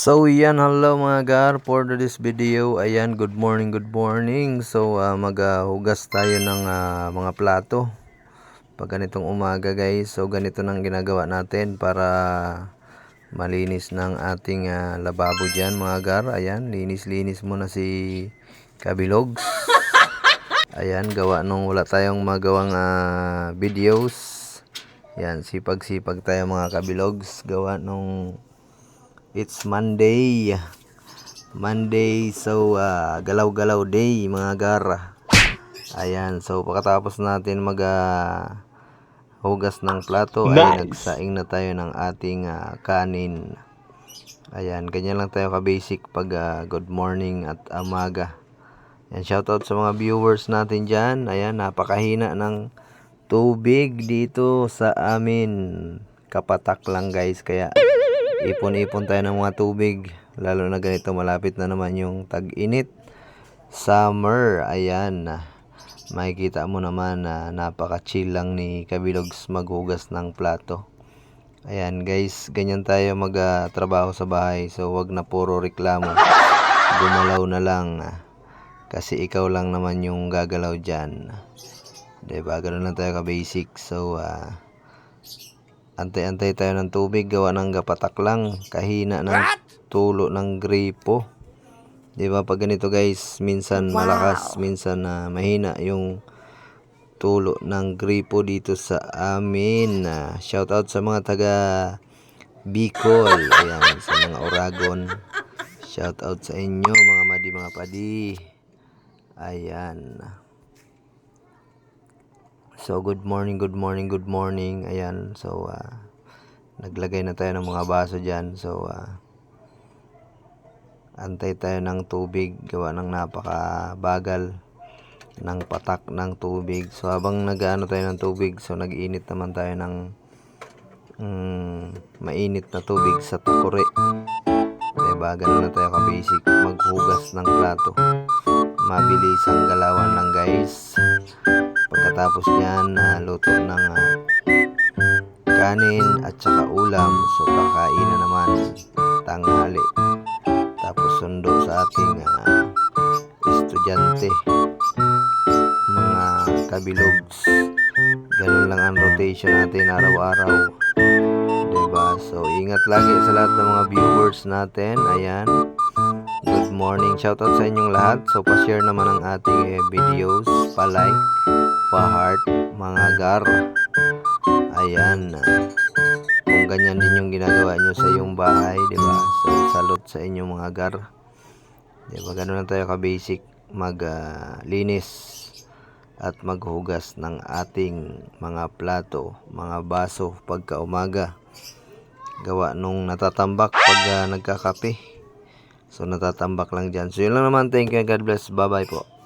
So yan, hello mga gar for this video. Ayan, good morning, good morning. So ah, maghugas tayo ng ah, mga plato. Pag ganitong umaga guys, so ganito nang ginagawa natin para malinis ng ating ah, lababo dyan mga gar. Ayan, linis-linis muna si Kabilogs. Ayan, gawa nung wala tayong magawang ah, videos. Yan, sipag-sipag tayo mga kabilogs. Gawa nung It's Monday. Monday, so ah, galaw-galaw day mga gara. Ayan, so pagkatapos natin mag ah, hugas ng plato ay nagsaing na tayo ng ating ah, kanin. Ayan, ganyan lang tayo ka-basic pag ah, good morning at amaga. Yan, shoutout sa mga viewers natin dyan. Ayan, napakahina ng tubig dito sa amin. Kapatak lang guys, kaya ipon-ipon tayo ng mga tubig. Lalo na ganito, malapit na naman yung tag-init. Summer, ayan. Makikita mo naman na napaka-chill lang ni Kabilogs maghugas ng plato. Ayan guys, ganyan tayo magtrabaho sa bahay. So wag na puro reklamo. Gumalaw na lang. Kasi ikaw lang naman yung gagalaw dyan. Diba? Ganun lang tayo ka-basic. So, ah, antay-antay tayo ng tubig. Gawa ng gapatak lang. Kahina ng tulo ng gripo. Diba? Pag ganito guys, minsan malakas, minsan na mahina yung tulo ng gripo dito sa amin. Uh, shout out sa mga taga Bicol. Ayan, sa mga Oragon. Shout out sa inyo mga madi mga padi. Ayan. So good morning, good morning, good morning. Ayan. So ah, naglagay na tayo ng mga baso diyan. So ah, antay tayo ng tubig gawa ng napakabagal ng patak ng tubig. So habang nagaano tayo ng tubig, so nag-init naman tayo ng mm, mainit na tubig sa tukuri. Diba? Ganun na tayo ka-basic. Maghugas ng plato. Mabilis ang galawan lang guys. Pagkatapos niyan, uh, luto ng uh, kanin at saka ulam. So kakain na naman. Tanghali. Tapos sundo sa ating uh, estudyante. Mga kabilogs. Ganun lang ang rotation natin araw-araw. Diba? So ingat lagi sa lahat ng mga viewers natin. Ayan morning. Shoutout sa inyong lahat. So pa-share naman ang ating eh, videos. Pa-like pa-heart mga gar. Ayan. Kung ganyan din yung ginagawa nyo sa iyong bahay diba so salute sa inyong mga gar. Diba ganun lang tayo ka-basic maglinis at maghugas ng ating mga plato, mga baso pagka umaga. Gawa nung natatambak pag uh, nagkakape. So natatambak lang dyan. So yun lang naman. Thank you and God bless. Bye bye po.